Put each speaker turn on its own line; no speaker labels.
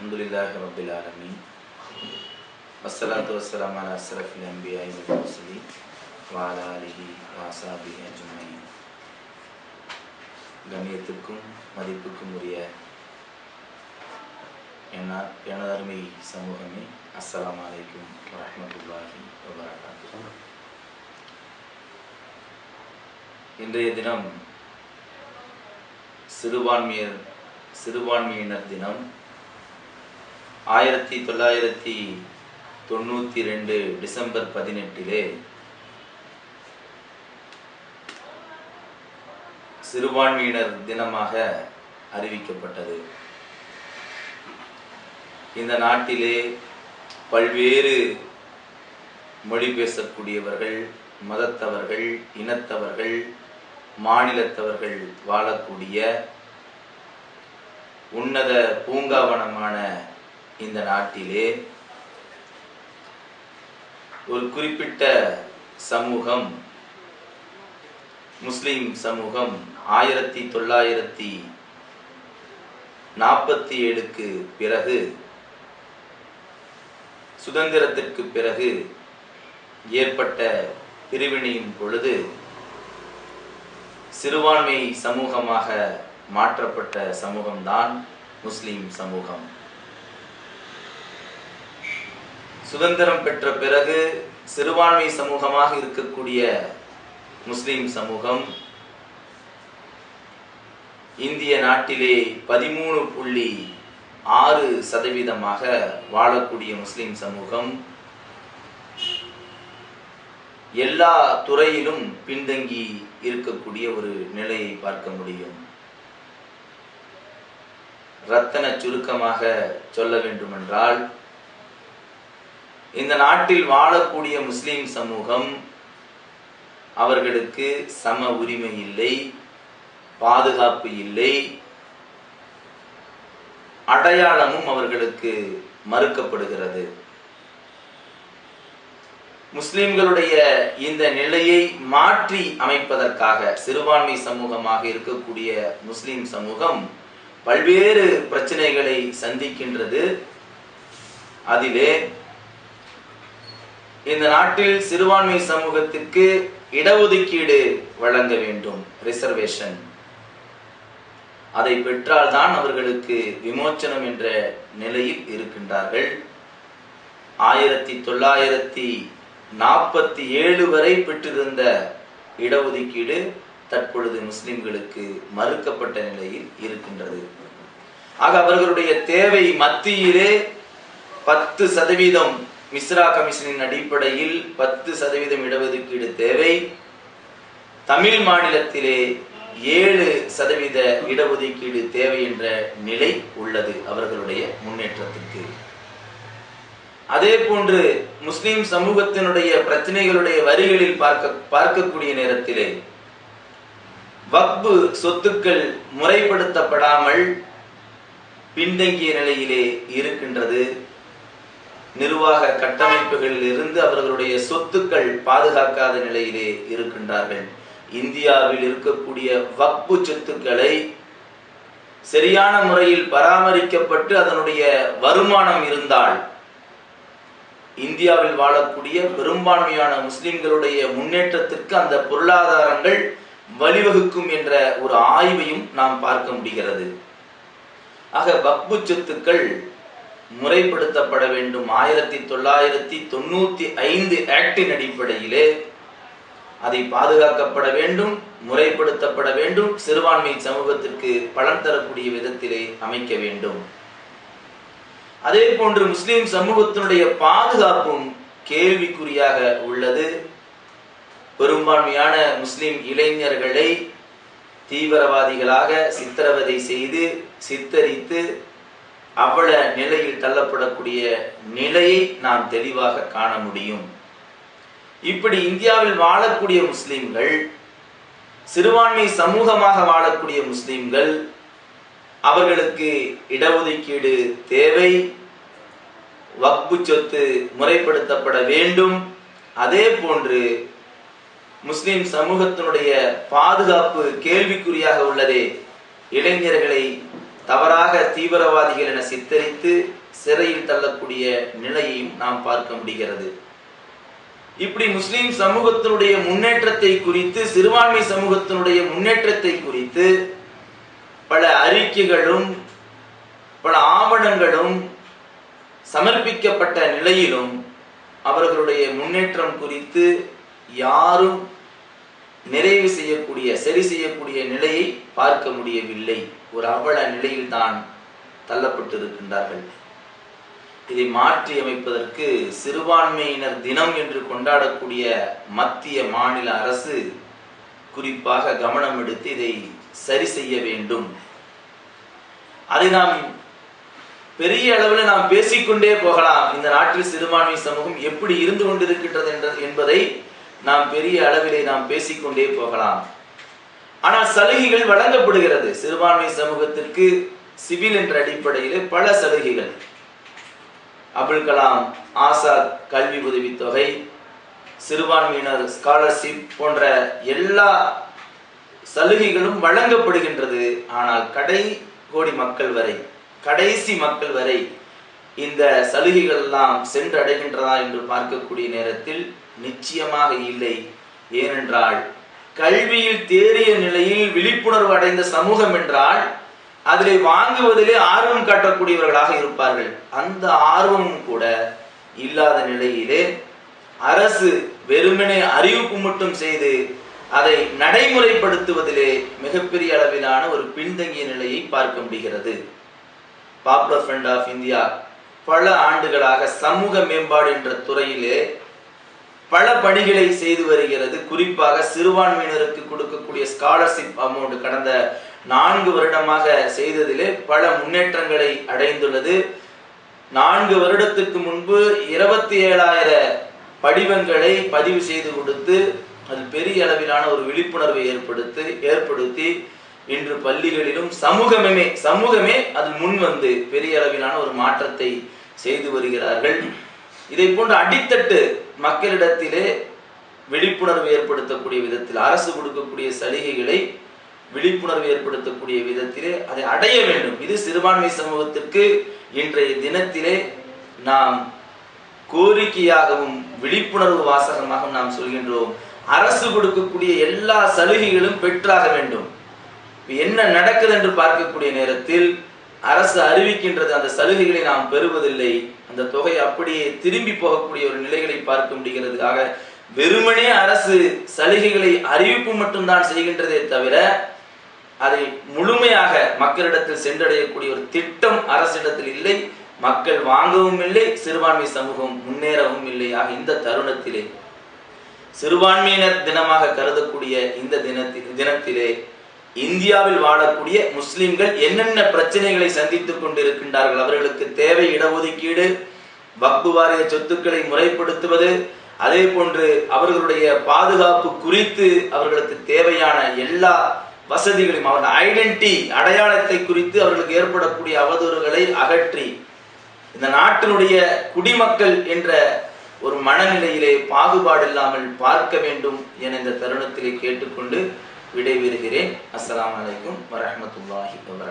அலமதுல்லாஹ் ரபில் ஆலமின் வசலாத்து வசலாம் அலா அஸ்ரஃப் அம்பியாய் வசலி வாலா அலிஹி வாசாபி அஜுமையின் கண்ணியத்துக்கும் மதிப்புக்கும் உரிய எனதர்மை சமூகமே அஸ்லாம் வலைக்கும் வரமத்துல்லாஹி வபரகாத்து இன்றைய தினம் சிறுபான்மையர் சிறுபான்மையினர் தினம் ஆயிரத்தி தொள்ளாயிரத்தி தொண்ணூற்றி ரெண்டு டிசம்பர் பதினெட்டிலே சிறுபான்மையினர் தினமாக அறிவிக்கப்பட்டது. இந்த நாட்டிலே பல்வேறு மொழி பேசக்கூடியவர்கள் மதத்தவர்கள் இனத்தவர்கள் மாநிலத்தவர்கள் வாழக்கூடிய உன்னத பூங்காவனமான இந்த நாட்டிலே ஒரு குறிப்பிட்ட சமூகம் முஸ்லிம் சமூகம் ஆயிரத்தி தொள்ளாயிரத்தி நாற்பத்தி ஏழுக்கு பிறகு சுதந்திரத்திற்கு பிறகு ஏற்பட்ட பிரிவினையின் பொழுது சிறுபான்மை சமூகமாக மாற்றப்பட்ட சமூகம்தான் முஸ்லிம் சமூகம். சுதந்திரம் பெற்ற பிறகு சிறுபான்மை சமூகமாக இருக்கக்கூடிய முஸ்லிம் சமூகம் இந்திய நாட்டிலே பதிமூணு புள்ளி ஆறு சதவீதமாக வாழக்கூடிய முஸ்லிம் சமூகம் எல்லா துறையிலும் பின்தங்கி இருக்கக்கூடிய ஒரு நிலையை பார்க்க முடியும். ரத்தன சுருக்கமாக சொல்ல வேண்டுமென்றால் இந்த நாட்டில் வாழக்கூடிய முஸ்லீம் சமூகம் அவர்களுக்கு சம உரிமை இல்லை பாதுகாப்பு இல்லை. அடையாளமும் அவர்களுக்கு மறுக்கப்படுகிறது. முஸ்லிம்களுடைய இந்த நிலையை மாற்றி அமைப்பதற்காக சிறுபான்மை சமூகமாக இருக்கக்கூடிய முஸ்லிம் சமூகம் பல்வேறு பிரச்சனைகளை சந்திக்கின்றது. அதிலே இந்த நாட்டில் சிறுபான்மை சமூகத்திற்கு இடஒதுக்கீடு வழங்க வேண்டும் ரிசர்வேஷன் அதை பெற்றால்தான் அவர்களுக்கு விமோச்சனம் என்ற நிலையில் இருக்கின்றார்கள். ஆயிரத்தி தொள்ளாயிரத்தி நாற்பத்தி ஏழு வரை பெற்றிருந்த இடஒதுக்கீடு தற்பொழுது முஸ்லிம்களுக்கு மறுக்கப்பட்ட நிலையில் இருக்கின்றது. ஆக அவர்களுடைய தேவை மத்தியிலே பத்து சதவீதம் மிஸ்ரா கமிஷனின் அடிப்படையில் பத்து சதவீதம் இடஒதுக்கீடு தேவை. தமிழ் மாநிலத்திலே ஏழு சதவீத இடஒதுக்கீடு தேவை என்ற நிலை உள்ளது அவர்களுடைய முன்னேற்றத்திற்கு. அதே போன்று முஸ்லிம் சமூகத்தினுடைய பிரச்சனைகளுடைய வரிகளில் பார்க்க பார்க்கக்கூடிய நேரத்திலே வக்பு சொத்துக்கள் முறைப்படுத்தப்படாமல் பின்தங்கிய நிலையிலே இருக்கின்றது. நிர்வாக கட்டமைப்புகளில் இருந்து அவர்களுடைய சொத்துக்கள் பாதுகாக்காத நிலையிலே இருக்கின்றார்கள். இந்தியாவில் இருக்கக்கூடிய வக்பு சொத்துக்களை சரியான முறையில் பராமரிக்கப்பட்டு அதனுடைய வருமானம் இருந்தால் இந்தியாவில் வாழக்கூடிய பெரும்பான்மையான முஸ்லிம்களுடைய முன்னேற்றத்திற்கு அந்த பொருளாதாரங்கள் வழிவகுக்கும் என்ற ஒரு ஆய்வையும் நாம் பார்க்க முடிகிறது. ஆக வக்பு சொத்துக்கள் முறைப்படுத்தப்பட வேண்டும். ஆயிரத்தி தொள்ளாயிரத்தி தொண்ணூத்தி ஐந்து ஆக்டின் அடிப்படையிலே அதை பாதுகாக்கப்பட வேண்டும் முறைப்படுத்தப்பட வேண்டும் சிறுபான்மை சமூகத்திற்கு பலன் தரக்கூடிய விதத்திலே அமைக்க வேண்டும். அதே போன்று முஸ்லிம் சமூகத்தினுடைய பாதுகாப்பும் கேள்விக்குறியாக உள்ளது. பெரும்பான்மையான முஸ்லிம் இளைஞர்களை தீவிரவாதிகளாக சித்திரவதை செய்து சித்தரித்து அவல நிலையில் தள்ளப்படக்கூடிய நிலையை நாம் தெளிவாக காண முடியும். இப்படி இந்தியாவில் வாழக்கூடிய முஸ்லிம்கள் சிறுபான்மை சமூகமாக வாழக்கூடிய முஸ்லிம்கள் அவர்களுக்கு இடஒதுக்கீடு தேவை வக்பு சொத்து முறைப்படுத்தப்பட வேண்டும். அதே போன்று முஸ்லிம் சமூகத்தினுடைய பாதுகாப்பு கேள்விக்குறியாக உள்ளதே. இளைஞர்களை தவறாக தீவிரவாதிகள் என சித்தரித்து சிறையில் தள்ளக்கூடிய நிலையையும் நாம் பார்க்க முடிகிறது. இப்படி முஸ்லிம் சமூகத்தினுடைய முன்னேற்றத்தை குறித்து சிறுபான்மை சமூகத்தினுடைய முன்னேற்றத்தை குறித்து பல அறிக்கைகளும் பல ஆவணங்களும் சமர்ப்பிக்கப்பட்ட நிலையிலும் அவர்களுடைய முன்னேற்றம் குறித்து யாரும் நிறைவு செய்யக்கூடிய சரி செய்யக்கூடிய நிலையை பார்க்க முடியவில்லை. ஒரு அவல நிலையில் தான் தள்ளப்பட்டிருக்கின்றார்கள். இதை மாற்றி அமைப்பதற்கு சிறுபான்மையினர் தினம் என்று கொண்டாடக்கூடிய மத்திய மாநில அரசு குறிப்பாக கவனம் எடுத்து இதை சரி செய்ய வேண்டும். அதை நாம் பெரிய அளவில் நாம் பேசிக்கொண்டே போகலாம். இந்த நாட்டில் சிறுபான்மை சமூகம் எப்படி இருந்து கொண்டிருக்கின்றது என்பதை நாம் பெரிய அளவிலே நாம் பேசிக்கொண்டே போகலாம். ஆனால் சலுகைகள் வழங்கப்படுகிறது. சிறுபான்மை சமூகத்திற்கு சிவில் என்ற அடிப்படையில் பல சலுகைகள். அபுல் கலாம் ஆசாத் கல்வி உதவித்தொகை சிறுபான்மையினர் ஸ்காலர்ஷிப் போன்ற எல்லா சலுகைகளும் வழங்கப்படுகின்றது. ஆனால் கடை கோடி மக்கள் வரை கடைசி மக்கள் வரை இந்த சலுகைகள் எல்லாம் சென்றடைகின்றதா என்று பார்க்கக்கூடிய நேரத்தில் நிச்சயமாக இல்லை. ஏனென்றால் கல்வியில் தேறிய நிலையில் விழிப்புணர்வு அடைந்த சமூகம் என்றால் அதிலே வாங்குவதிலே ஆர்வம் காட்டக்கூடியவர்களாக இருப்பார்கள். அந்த ஆர்வமும் கூட இல்லாத நிலையிலே அரசு வெறுமனே அறிவிப்பு மட்டும் செய்து அதை நடைமுறைப்படுத்துவதிலே மிகப்பெரிய அளவிலான ஒரு பின்தங்கிய நிலையை பார்க்க முடிகிறது. பாப்புலர் ஃப்ரண்ட் ஆஃப் இந்தியா பல ஆண்டுகளாக சமூக மேம்பாடு என்ற துறையிலே பல பணிகளை செய்து வருகிறது. குறிப்பாக சிறுபான்மையினருக்கு கொடுக்கக்கூடிய ஸ்காலர்ஷிப் அமௌண்ட் கடந்த நான்கு வருடமாக செய்ததிலே பல முன்னேற்றங்களை அடைந்துள்ளது. நான்கு வருடத்துக்கு முன்பு இருபத்தி ஏழாயிர படிவங்களை பதிவு செய்து கொடுத்து அது பெரிய அளவிலான ஒரு விழிப்புணர்வை ஏற்படுத்தி ஏற்படுத்தி இன்று பள்ளிகளிலும் சமூகமே சமூகமே அது முன் வந்து பெரிய அளவிலான ஒரு மாற்றத்தை செய்து வருகிறார்கள். இதை போன்ற அடித்தட்டு மக்களிடத்திலே விழிப்புணர்வு ஏற்படுத்தக்கூடிய விதத்தில் அரசு கொடுக்கக்கூடிய சலுகைகளை விழிப்புணர்வு ஏற்படுத்தக்கூடிய விதத்திலே அதை அடைய வேண்டும். இது சிறுபான்மை சமூகத்திற்கு இன்றைய தினத்திலே நாம் கோரிக்கையாகவும் விழிப்புணர்வு வாசகமாக நாம் சொல்கின்றோம். அரசு கொடுக்கக்கூடிய எல்லா சலுகைகளும் பெற்றாக வேண்டும். என்ன நடக்குது என்று பார்க்கக்கூடிய நேரத்தில் அரசு அறிவிக்கின்றது அந்த சலுகைகளை நாம் பெறுவதில்லை. அந்த தொகை அப்படியே திரும்பி போகக்கூடிய ஒரு நிலைகளை பார்க்க முடிகிறது ஆக வெறுமனே அரசு சலுகைகளை அறிவிப்பு மட்டும்தான் செய்கின்றதே தவிர அதை முழுமையாக மக்களிடத்தில் சென்றடையக்கூடிய ஒரு திட்டம் அரசிடத்தில் இல்லை. மக்கள் வாங்கவும் இல்லை சிறுபான்மை சமூகம் முன்னேறவும் இல்லை ஆக இந்த தருணத்திலே. சிறுபான்மையினர் தினமாக கருதக்கூடிய இந்த தினத்தில் தினத்திலே இந்தியாவில் வாழக்கூடிய முஸ்லிம்கள் என்னென்ன பிரச்சனைகளை சந்தித்துக் கொண்டிருக்கின்றார்கள்? அவர்களுக்கு தேவை இடஒதுக்கீடு வக்பு வாரிய சொத்துக்களை முறைப்படுத்துவது அதே போன்று அவர்களுடைய பாதுகாப்பு குறித்து அவர்களுக்கு தேவையான எல்லா வசதிகளையும் அவர்கள் ஐடென்டி அடையாளத்தை குறித்து அவர்களுக்கு ஏற்படக்கூடிய அவதூறுகளை அகற்றி இந்த நாட்டினுடைய குடிமக்கள் என்ற ஒரு மனநிலையிலே பாகுபாடு இல்லாமல் பார்க்க வேண்டும் என இந்த தருணத்திலே கேட்டுக்கொண்டு விடைபெறுகிறேன். அஸ்லாம் வலைக்கும் வரமத்துல்லாஹி வபரகாத்துஹு